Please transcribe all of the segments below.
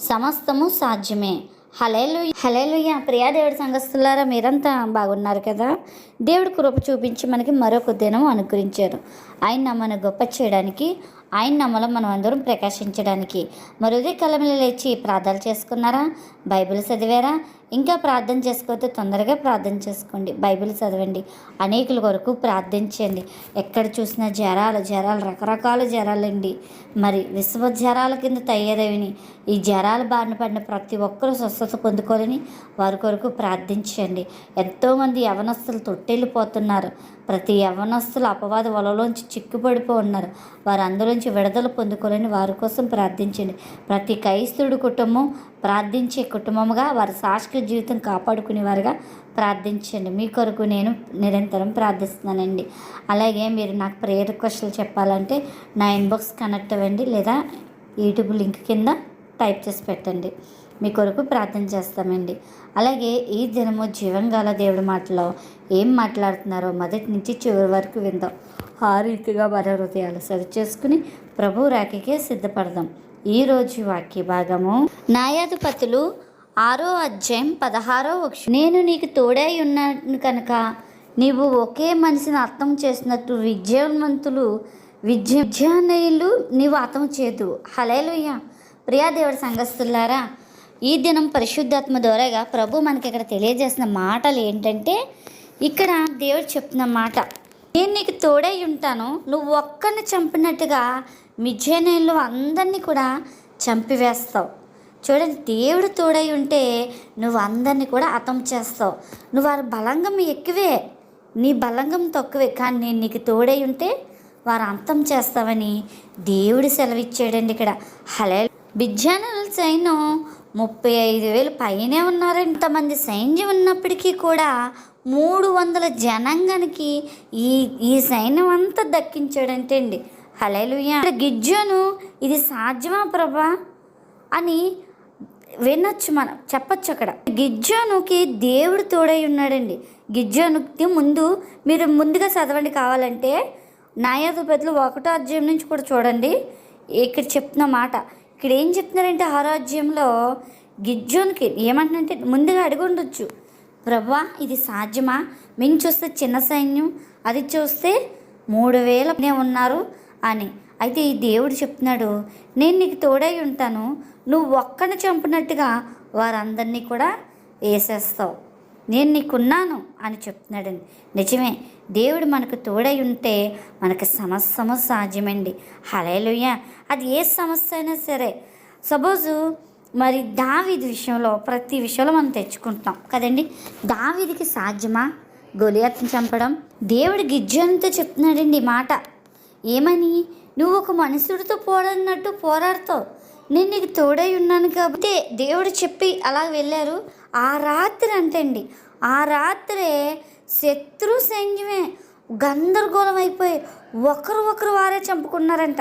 సమస్తము సాధ్యమే. హలేలు హలేలుయ ప్రియా దేవుడి సంఘస్థులారా మీరంతా బాగున్నారు కదా? దేవుడు కృప చూపించి మనకి మరొక దినం అనుగ్రహించారు ఆయన నమ్మను గొప్ప చేయడానికి ఆయన నమ్మలో మనం అందరం ప్రకాశించడానికి. మరుదే కలమలు లేచి ప్రార్థన చేసుకున్నారా? బైబిల్ చదివారా? ఇంకా ప్రార్థన చేసుకోతే తొందరగా ప్రార్థన చేసుకోండి బైబిల్ చదవండి అనేకుల కొరకు ప్రార్థించండి. ఎక్కడ చూసినా జ్వరాలు జ్వరాలు రకరకాల జ్వరాలండి. మరి విశ్వ జ్వరాల కింద తయారవిని ఈ జ్వరాల బారిన పడిన ప్రతి ఒక్కరూ స్వస్థత పొందుకోవాలని వారి కొరకు ప్రార్థించండి. ఎంతోమంది యవనస్తులు తొట్టెళ్ళిపోతున్నారు. ప్రతి యవనస్తులు అపవాద వలలోంచి చిక్కుపడిపో ఉన్నారు. వారందరిలోంచి విడుదల పొందుకోవాలని వారి కోసం ప్రార్థించండి. ప్రతి క్రైస్తుడు కుటుంబం ప్రార్థించే కుటుంబముగా వారి శాశ్వత జీవితం కాపాడుకునేవారుగా ప్రార్థించండి. మీ కొరకు నేను నిరంతరం ప్రార్థిస్తున్నానండి. అలాగే మీరు నాకు ప్రేయర్ రిక్వెస్ట్లు చెప్పాలంటే నా ఇన్బాక్స్ కనెక్ట్ అవ్వండి లేదా యూట్యూబ్ లింక్ కింద టైప్ చేసి పెట్టండి. మీ కొరకు ప్రార్థన చేస్తామండి. అలాగే ఈ దినము జీవంగాల దేవుడి మాటలో ఏం మాట్లాడుతున్నారో మొదటి నుంచి చివరి వరకు విందాం. ఆ రీతిగా మన హృదయాలు సరి చేసుకుని ప్రభు రాకకే సిద్ధపడదాం. ఈరోజు వాక్య భాగము. న్యాయాధిపతులు ఆరో అధ్యాయం పదహారో వక్ష నేను నీకు తోడై ఉన్నాను కనుక నీవు ఒకే మనిషిని అర్థం చేసినట్టు విద్యావంతులు విద్య విద్యానయులు నీవు అర్థం చేదు హలేలుయ్య ప్రియా దేవుడి సంఘస్థులారా ఈ దినం పరిశుద్ధాత్మ ద్వారాగా ప్రభు మనకి ఇక్కడ తెలియజేసిన మాటలు ఏంటంటే ఇక్కడ దేవుడు చెప్తున్న మాట నేను నీకు తోడై ఉంటాను. నువ్వు ఒక్కరిని చంపినట్టుగా మిజ్జేనేళ్ళు అందరినీ కూడా చంపివేస్తావు. చూడండి దేవుడు తోడై ఉంటే నువ్వు అందరినీ కూడా అతం చేస్తావు. నువ్వు వారి బలంగం ఎక్కువే నీ బలంగం తక్కువే కానీ నేను నీకు తోడై ఉంటే వారు అంతం చేస్తావని దేవుడు సెలవిచ్చాడండి ఇక్కడ. హలే విజ్ఞానాల సైన్యం ముప్పై ఐదు వేలు పైనే ఉన్నారు ఇంతమంది సైన్యం ఉన్నప్పటికీ కూడా మూడు వందల జనాంగానికి ఈ ఈ సైన్యం అంతా దక్కించాడంటే అండి హలేలుయ్య గిజ్జోను ఇది సాధ్యమా ప్రభా? అని వినొచ్చు మనం చెప్పచ్చు అక్కడ. గిజ్జోనుకి దేవుడు తోడై ఉన్నాడండి. గిజ్జోనుకి ముందు మీరు ముందుగా చదవండి కావాలంటే న్యాయాధిపతులు ఒకటో అధ్యాయం నుంచి కూడా చూడండి. ఇక్కడ చెప్తున్న మాట. ఇక్కడ ఏం చెప్తున్నారంటే ఆరో అధ్యాయంలో గిజ్జోన్కి ఏమంటున్నారంటే ముందుగా అడిగి ఉండొచ్చు. ప్రభా ఇది సాధ్యమా? మేము చూస్తే చిన్న సైన్యం అది చూస్తే మూడు వేలనే ఉన్నారు. అని. అయితే ఈ దేవుడు చెప్తున్నాడు నేను నీకు తోడై ఉంటాను. నువ్వు ఒక్కని చంపినట్టుగా వారందరినీ కూడా వేసేస్తావు. నేను నీకున్నాను అని చెప్తున్నాడండి నిజమే దేవుడు మనకు తోడై ఉంటే మనకు సమస్యము సాధ్యమండి. హలేలుయ్య అది ఏ సమస్య అయినా సరే. సపోజు మరి దావిది విషయంలో ప్రతి విషయంలో మనం తెచ్చుకుంటాం కదండి. దావిదికి సాధ్యమా? గొలియత్ని చంపడం? దేవుడు గిజ్జంతో చెప్తున్నాడండి మాట. ఏమని? నువ్వు ఒక మనుషుడితో పోరాడినట్టు పోరాడతావు. నేను నీకు తోడై ఉన్నాను కాబట్టి దేవుడు చెప్పి అలా వెళ్ళారు. ఆ రాత్రి అంటండి. ఆ రాత్రే శత్రు సైన్యమే గందరగోళం అయిపోయి ఒకరు ఒకరు వారే చంపుకున్నారంట.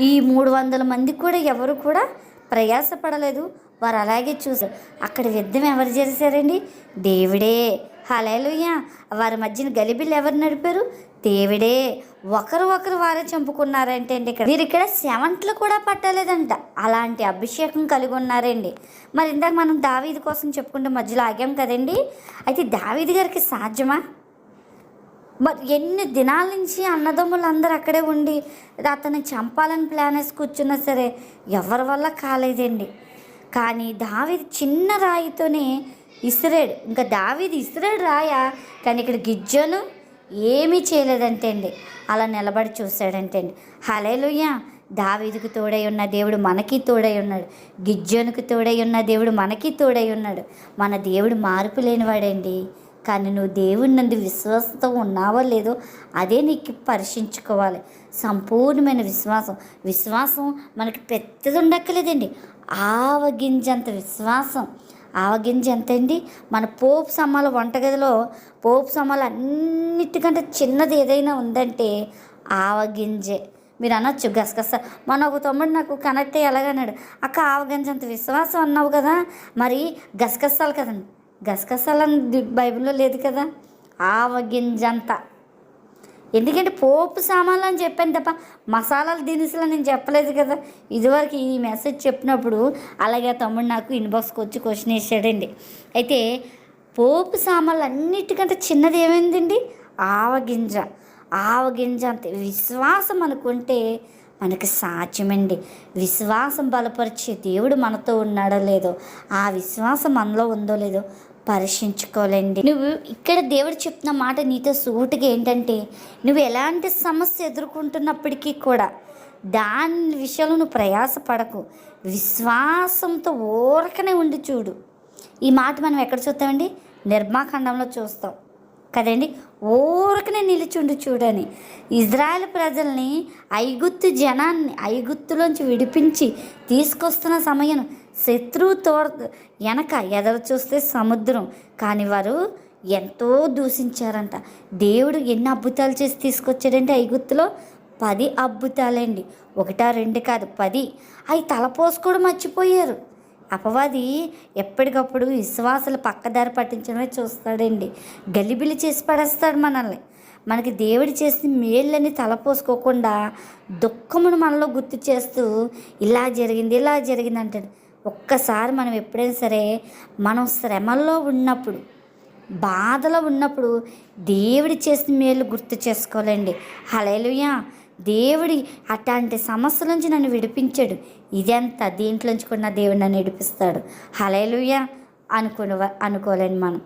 ఈ మూడు వందల మంది కూడా ఎవరు కూడా ప్రయాసపడలేదు. వారు అలాగే చూసారు అక్కడ యుద్ధం ఎవరు చేశారండి దేవుడే. హలేలుయ్య వారి మధ్యన గలిబిలు ఎవరు నడిపారు? దేవుడే. ఒకరు ఒకరు వారే చంపుకున్నారంటే అండి ఇక్కడ. వీరు ఇక్కడ సెవెంట్లు కూడా పట్టలేదంట. అలాంటి అభిషేకం కలిగి ఉన్నారండి. మరి ఇందాక మనం దావీది కోసం చెప్పుకుంటే మధ్యలో ఆగాం కదండి. అయితే దావీది గారికి సాధ్యమా? మరి ఎన్ని దినాల నుంచి అన్నదమ్ములు అందరు అక్కడే ఉండి అతన్ని చంపాలని ప్లాన్ వేసి కూర్చున్నా సరే ఎవరి వల్ల కాలేదండి? కానీ దావి చిన్న రాయితోనే ఇసిరాడు. ఇంకా దావీది ఇసిరాడు రాయా? కానీ ఇక్కడ గిజ్జను ఏమీ చేయలేదంటే అండి అలా నిలబడి చూశాడంటే అండి హలేలుయ్య దావీదుకు తోడై ఉన్న దేవుడు మనకి తోడై ఉన్నాడు. గిజ్జోనుకు తోడై ఉన్న దేవుడు మనకి తోడై ఉన్నాడు. మన దేవుడు మార్పు లేనివాడండి. కానీ నువ్వు దేవుని నందు విశ్వాసంతో ఉన్నావో లేదో అదే నీకు పరీక్షించుకోవాలి. సంపూర్ణమైన విశ్వాసం. విశ్వాసం మనకి పెద్దది ఉండక్కలేదండి ఆవగింజంత విశ్వాసం. ఆవగింజ ఎంత అండి మన పోపు సమ్మాల వంటగదిలో పోపు సమ్మాలు అన్నిటికంటే చిన్నది ఏదైనా ఉందంటే ఆవగింజే. మీరు అనొచ్చు గసగస. మన ఒక తమ్ముడు నాకు కనెక్ట్ అయ్యి ఎలాగన్నాడు అక్క ఆవగింజ అంత విశ్వాసం అన్నావు కదా మరి గసగసాలు కదండి. గసగసాలు బైబిల్లో లేదు కదా ఆవగింజంత. ఎందుకంటే పోపు సామాన్లు అని చెప్పాను తప్ప మసాలాలు దినుసులు నేను చెప్పలేదు కదా. ఇదివరకు ఈ మెసేజ్ చెప్పినప్పుడు అలాగే తమ్ముడు నాకు ఇన్బాక్స్కి వచ్చి క్వశ్చన్ వేసాడండి. అయితే పోపు సామాన్లు అన్నిటికంటే చిన్నది ఏమైందండి? ఆవగింజ ఆవగింజ అంతే విశ్వాసం అనుకుంటే మనకి సాధ్యమండి. విశ్వాసం బలపరిచే దేవుడు మనతో ఉన్నాడో లేదో ఆ విశ్వాసం మనలో ఉందో లేదో పరీక్షించుకోవాలండి నువ్వు ఇక్కడ దేవుడు చెప్తున్న మాట నీతో సూటిగా ఏంటంటే నువ్వు ఎలాంటి సమస్య ఎదుర్కొంటున్నప్పటికీ కూడా దాని విషయంలో నువ్వు ప్రయాసపడకు. విశ్వాసంతో ఊరకనే ఉండి చూడు. ఈ మాట మనం ఎక్కడ చూస్తామండి? నిర్మాఖండంలో చూస్తాం. కదండి? ఊరకనే నిలిచుండి చూడని. ఇజ్రాయెల్ ప్రజల్ని ఐగుత్తు జనాన్ని ఐగుత్తులోంచి విడిపించి తీసుకొస్తున్న సమయం శత్రువు తోడ వెనక ఎదరు చూస్తే సముద్రం. కానీ వారు ఎంతో దూషించారంట. దేవుడు ఎన్ని అద్భుతాలు చేసి తీసుకొచ్చాడంటే ఐగుత్తులో పది అద్భుతాలండి. ఒకటా రెండు కాదు పది. అవి తలపోసుకోవడం మర్చిపోయారు. అపవాది ఎప్పటికప్పుడు విశ్వాసాలు పక్కదారి పట్టించడమే చూస్తాడండి. గలిబిలి చేసి పడేస్తాడు మనల్ని. మనకి దేవుడు చేసిన మేళ్ళని తలపోసుకోకుండా దుఃఖమును మనలో గుర్తు చేస్తూ ఇలా జరిగింది ఇలా జరిగింది అంటాడు. ఒక్కసారి మనం ఎప్పుడైనా సరే మనం శ్రమల్లో ఉన్నప్పుడు బాధలో ఉన్నప్పుడు దేవుడి చేసిన మేలు గుర్తు చేసుకోవాలండి. హలేలుయా దేవుడి అట్లాంటి సమస్యల నుంచి నన్ను విడిపించాడు. ఇదంతా దీంట్లోంచి కూడా నా దేవుడు నన్ను విడిపిస్తాడు. హలేలుయా అనుకుని అనుకోలేండి మనం.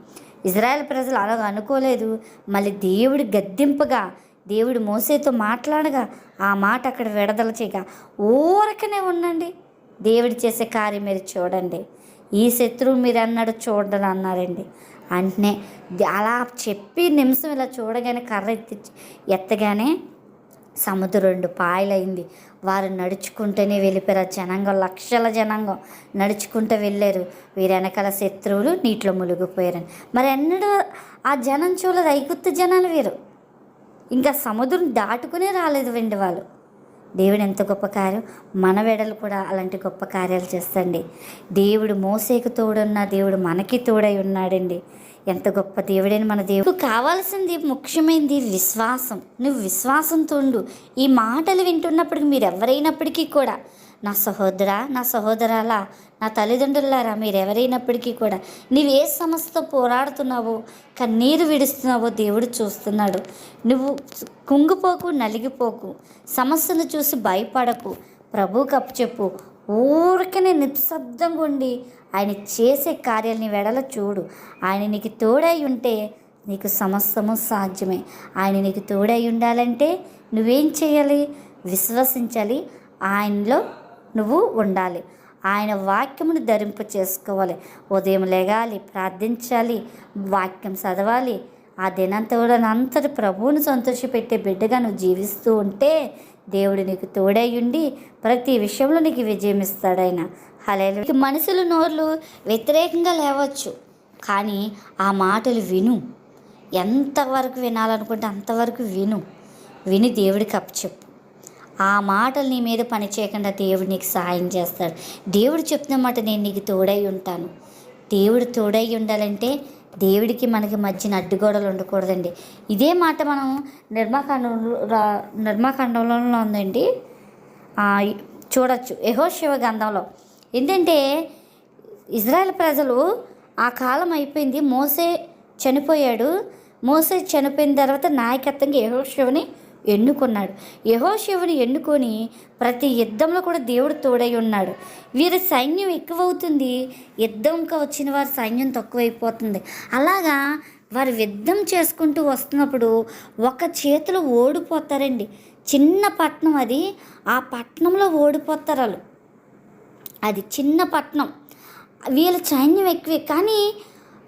ఇజ్రాయెల్ ప్రజలు అలాగ అనుకోలేదు. మళ్ళీ దేవుడి గద్దింపుగా దేవుడు మోసేతో మాట్లాడగా ఆ మాట అక్కడ విడదల చేయగా ఊరకనే ఉండండి. దేవుడు చేసే కార్యం మీరు చూడండి. ఈ శత్రువు మీరు అన్నాడు చూడండి అన్నారండి. అంటనే అలా చెప్పి నిమిషం ఇలా చూడగానే కర్ర ఎత్తి ఎత్తగానే సముద్రం రెండు పాయలైంది. వారు నడుచుకుంటూనే వెళ్ళిపోయారు. జనాంగం లక్షల జనాంగం నడుచుకుంటూ వెళ్ళారు. వీరి వెనకాల శత్రువులు నీటిలో మునిగిపోయారని. మరి ఎన్నడూ ఆ జనం చూడలేదు. ఐగుత్తు జనాలు వీరు. ఇంకా సముద్రం దాటుకునే రాలేదు వెండి వాళ్ళు. దేవుడు ఎంత గొప్ప కార్యం? మన వెడలు కూడా అలాంటి గొప్ప కార్యాలు చేస్తండి. దేవుడు మోసేకు తోడున్న దేవుడు మనకి తోడై ఉన్నాడండి. ఎంత గొప్ప దేవుడైన మన దేవుడు. కావాల్సింది ముఖ్యమైనది విశ్వాసం. నువ్వు విశ్వాసంతో ఉండు ఈ మాటలు వింటున్నప్పటికి మీరు ఎవరైనప్పటికీ కూడా నా సహోదరా నా సహోదరాల నా తల్లిదండ్రులారా మీరెవరైనప్పటికీ కూడా నీవు ఏ సమస్యతో పోరాడుతున్నావో కన్నీరు విడుస్తున్నావో దేవుడు చూస్తున్నాడు. నువ్వు కుంగిపోకు నలిగిపోకు సమస్యను చూసి భయపడకు. ప్రభు కప్పచెప్పు ఊరికనే నిశ్శబ్దంగా ఉండి ఆయన చేసే కార్యాలని వెడల చూడు. ఆయన నీకు తోడై ఉంటే నీకు సమస్తము సాధ్యమే. ఆయన నీకు తోడై ఉండాలంటే నువ్వేం చేయాలి? విశ్వసించాలి. ఆయనలో నువ్వు ఉండాలి. ఆయన వాక్యమును ధరింప చేసుకోవాలి. ఉదయం లేగాలి ప్రార్థించాలి వాక్యం చదవాలి. ఆ దినంతా కూడా అంతటి ప్రభువును సంతోషపెట్టే బిడ్డగా నువ్వు జీవిస్తూ ఉంటే దేవుడు నీకు తోడై ఉండి ప్రతి విషయంలో నీకు విజయం ఇస్తాడు ఆయన. హలేలు మనుషులు నోర్లు వ్యతిరేకంగా లేవచ్చు కానీ ఆ మాటలు విను. ఎంతవరకు వినాలనుకుంటే అంతవరకు విను. విని దేవుడికి అప్పచెప్పు. ఆ మాటలు నీ మీద పని చేయకుండా దేవుడు నీకు సహాయం చేస్తాడు. దేవుడు చెప్తున్న మాట నేను నీకు తోడై ఉంటాను. దేవుడు తోడై ఉండాలంటే దేవుడికి మనకి మధ్యన అడ్డుగోడలు ఉండకూడదండి. ఇదే మాట మనం నిర్మాకాండంలో నిర్మాకాండంలో ఉందండి. చూడొచ్చు. యహో శివ గంధంలో ఏంటంటే ఇజ్రాయెల్ ప్రజలు ఆ కాలం అయిపోయింది. మోసే చనిపోయాడు. మోసే చనిపోయిన తర్వాత నాయకత్వంగా యహోశివుని ఎన్నుకున్నాడు. యహోశివుని ఎన్నుకొని ప్రతి యుద్ధంలో కూడా దేవుడు తోడై ఉన్నాడు. వీరి సైన్యం ఎక్కువవుతుంది. యుద్ధంకి వచ్చిన వారి సైన్యం తక్కువైపోతుంది. అలాగా వారు యుద్ధం చేసుకుంటూ వస్తున్నప్పుడు ఒక చేతిలో ఓడిపోతారండి. చిన్న పట్నం అది. ఆ పట్నంలో ఓడిపోతారు వాళ్ళు. అది చిన్న పట్నం. వీళ్ళ సైన్యం ఎక్కువే. కానీ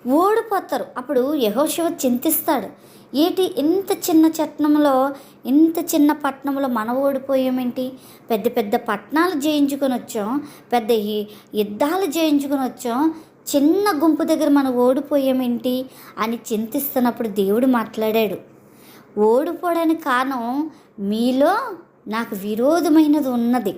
ఓడిపోతారు. అప్పుడు యహోశివ చింతిస్తాడు. ఏటి ఇంత చిన్న చట్నంలో ఇంత చిన్న పట్టణంలో మనం ఓడిపోయామేంటి? పెద్ద పెద్ద పట్టణాలు జయించుకొని వచ్చాం. పెద్ద ఈ యుద్ధాలు జయించుకొని వచ్చాం. చిన్న గుంపు దగ్గర మనం ఓడిపోయామేంటి అని చింతిస్తున్నప్పుడు దేవుడు మాట్లాడాడు. ఓడిపోవడానికి కారణం మీలో నాకు విరోధమైనది ఉన్నది.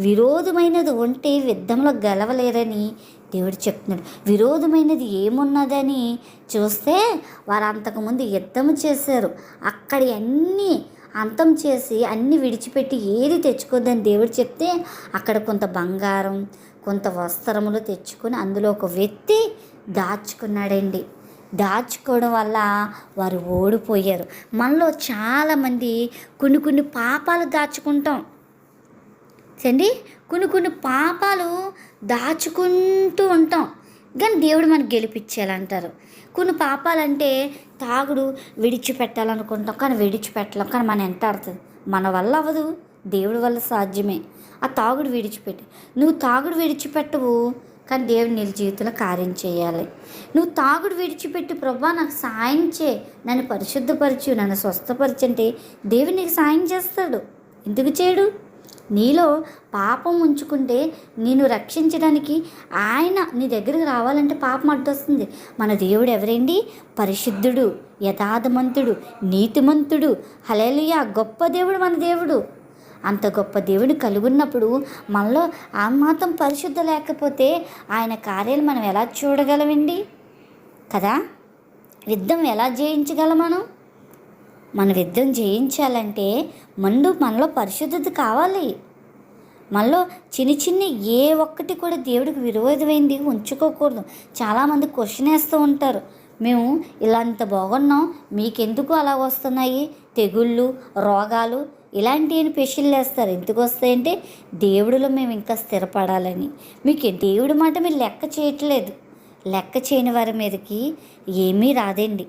విరోధమైనది ఉంటే యుద్ధంలో గెలవలేరని దేవుడు చెప్తున్నాడు. విరోధమైనది ఏమున్నదని చూస్తే వారు అంతకుముందు యుద్ధం చేశారు. అక్కడ అన్నీ అంతం చేసి అన్ని విడిచిపెట్టి ఏది తెచ్చుకోద్దని దేవుడు చెప్తే అక్కడ కొంత బంగారం కొంత వస్త్రములు తెచ్చుకొని అందులో ఒక వ్యక్తి దాచుకున్నాడండి. దాచుకోవడం వల్ల వారు ఓడిపోయారు. మనలో చాలామంది కొన్ని కొన్ని పాపాలు దాచుకుంటాం. చండి కొన్ని కొన్ని పాపాలు దాచుకుంటూ ఉంటాం. కానీ దేవుడు మనకు గెలిపించాలంటారు కొన్ని పాపాలంటే తాగుడు విడిచిపెట్టాలనుకుంటాం. కానీ విడిచిపెట్టలేం. కానీ మనం ఎంత ఆడుతుంది మన వల్ల అవ్వదు. దేవుడి వల్ల సాధ్యమే. ఆ తాగుడు విడిచిపెట్టి. నువ్వు తాగుడు విడిచిపెట్టవు. కానీ దేవుడు నీ జీవితంలో కార్యం చేయాలి. నువ్వు తాగుడు విడిచిపెట్టి ప్రభా నాకు సాయం చే. నన్ను పరిశుద్ధపరచు. నన్ను స్వస్థపరచు అంటే దేవుడు నీకు సాయం చేస్తాడు. ఎందుకు చేయడు? నీలో పాపం ఉంచుకుంటే నేను రక్షించడానికి ఆయన నీ దగ్గరికి రావాలంటే పాపం అడ్డొస్తుంది. మన దేవుడు ఎవరండి? పరిశుద్ధుడు యథార్థమంతుడు నీతిమంతుడు. హలేలుయ గొప్ప దేవుడు మన దేవుడు. అంత గొప్ప దేవుడు కలుగున్నప్పుడు మనలో ఆ మాత్రం పరిశుద్ధ లేకపోతే ఆయన కార్యాలు మనం ఎలా చూడగలమండి? కదా? యుద్ధం ఎలా జయించగలం మనం? మన యుద్ధం జయించాలంటే ముందు మనలో పరిశుద్ధత కావాలి. మనలో చిన్న చిన్న ఏ ఒక్కటి కూడా దేవుడికి విరోధమైంది ఉంచుకోకూడదు. చాలామంది క్వశ్చన్ వేస్తూ ఉంటారు. మేము ఇలాంత బాగున్నాం మీకెందుకు అలా వస్తున్నాయి? తెగుళ్ళు రోగాలు ఇలాంటివి పెషిల్ వేస్తారు. ఎందుకు వస్తాయంటే దేవుడిలో మేము ఇంకా స్థిరపడాలని. మీకు దేవుడి మాట మీరు లెక్క చేయట్లేదు. లెక్క చేయని వారి మీదకి ఏమీ రాదండి.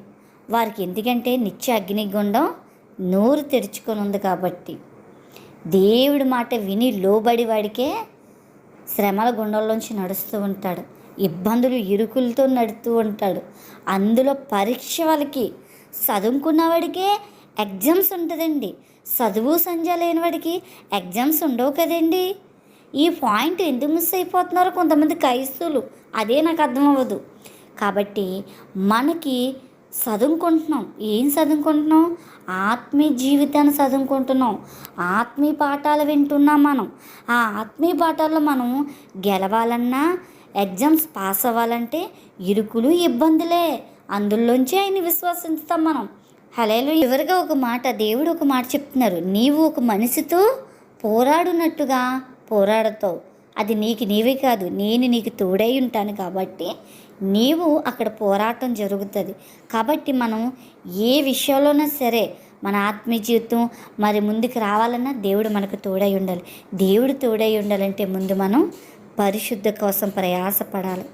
వారికి ఎందుకంటే నిత్య అగ్నిగుండం నోరు తెరుచుకొని ఉంది కాబట్టి. దేవుడి మాట విని లోబడి వాడికే శ్రమల గుండంలోంచి నడుస్తూ ఉంటాడు. ఇబ్బందులు ఇరుకులతో నడుతూ ఉంటాడు. అందులో పరీక్ష వాళ్ళకి చదువుకున్నవాడికే ఎగ్జామ్స్ ఉంటుందండి. చదువు సంజ లేని వాడికి ఎగ్జామ్స్ ఉండవు కదండి. ఈ పాయింట్ ఎందుకు మిస్ అయిపోతున్నారో కొంతమంది క్రైస్తువులు? అదే నాకు అర్థం అవ్వదు కాబట్టి మనకి చదువుకుంటున్నాం. ఏం చదువుకుంటున్నాం? ఆత్మీయ జీవితాన్ని చదువుకుంటున్నాం. ఆత్మీయ పాఠాలు వింటున్నాం మనం. ఆ ఆత్మీయ పాఠాల్లో మనం గెలవాలన్నా ఎగ్జామ్స్ పాస్ అవ్వాలంటే ఇరుకులు ఇబ్బందులే. అందులోంచి ఆయన విశ్వసిస్తాం మనం. హలేలు చివరిగా ఒక మాట దేవుడు ఒక మాట చెప్తున్నారు. నీవు ఒక మనిషితో పోరాడునట్టుగా పోరాడతావు. అది నీకు నీవే కాదు నేను నీకు తోడై ఉంటాను కాబట్టి నీవు అక్కడ పోరాటం జరుగుతుంది. కాబట్టి మనం ఏ విషయంలోనైనా సరే మన ఆత్మీయ జీవితం మరి ముందుకు రావాలన్నా దేవుడు మనకు తోడై ఉండాలి. దేవుడు తోడై ఉండాలంటే ముందు మనం పరిశుద్ధ కోసం ప్రయాసపడాలి.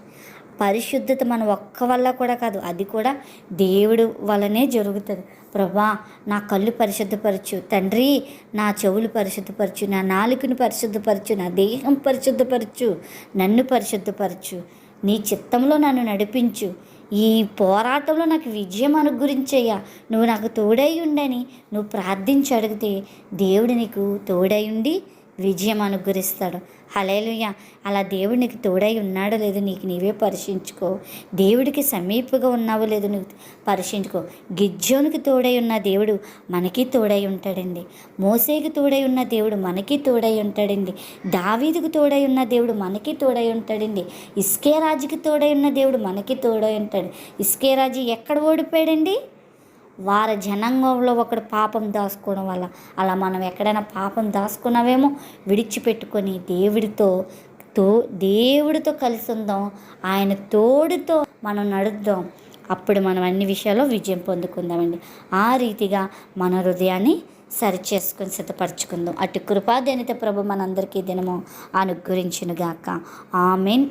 పరిశుద్ధత మన ఒక్క వల్ల కూడా కాదు అది కూడా దేవుడు వల్లనే జరుగుతుంది. ప్రభా నా కళ్ళు పరిశుద్ధపరచు. తండ్రి నా చెవులు పరిశుద్ధపరచు. నా నాలుకను పరిశుద్ధపరచు. నా దేహం పరిశుద్ధపరచు. నన్ను పరిశుద్ధపరచు. నీ చిత్తంలో నన్ను నడిపించు. ఈ పోరాటంలో నాకు విజయం అనుగురించయ్యా నువ్వు నాకు తోడై ఉండని నువ్వు ప్రార్థించి అడిగితే దేవుడు నీకు తోడై ఉండి విజయం అనుగ్రహిస్తాడు. హలేలుయ అలా దేవుడు నీకు తోడై ఉన్నాడో లేదో నీకు నీవే పరీక్షించుకో. దేవుడికి సమీపంగా ఉన్నావో లేదో నువ్వు పరీక్షించుకో. గిజ్జోనికి తోడై ఉన్న దేవుడు మనకి తోడై ఉంటాడండి. మోసేకి తోడై ఉన్న దేవుడు మనకి తోడై ఉంటాడండి. దావీదుకు తోడై ఉన్న దేవుడు మనకి తోడై ఉంటాడండి. ఇస్కే రాజుకి తోడై ఉన్న దేవుడు మనకి తోడై ఉంటాడు. ఇస్కే రాజు ఎక్కడ ఓడిపోయాడండి? వారి జనాంగంలో ఒకడు పాపం దాచుకోవడం వల్ల అలా మనం ఎక్కడైనా పాపం దాచుకున్నావేమో విడిచిపెట్టుకొని దేవుడితో తో దేవుడితో కలిసి ఉందాం ఆయన తోడుతో మనం నడుద్దాం. అప్పుడు మనం అన్ని విషయాల్లో విజయం పొందుకుందామండి. ఆ రీతిగా మన హృదయాన్ని సరిచేసుకొని సిద్ధపరచుకుందాం. అటు కృపాదనిత ప్రభు మనందరికీ దినము అనుగ్రహించునుగాక. ఆమెన్.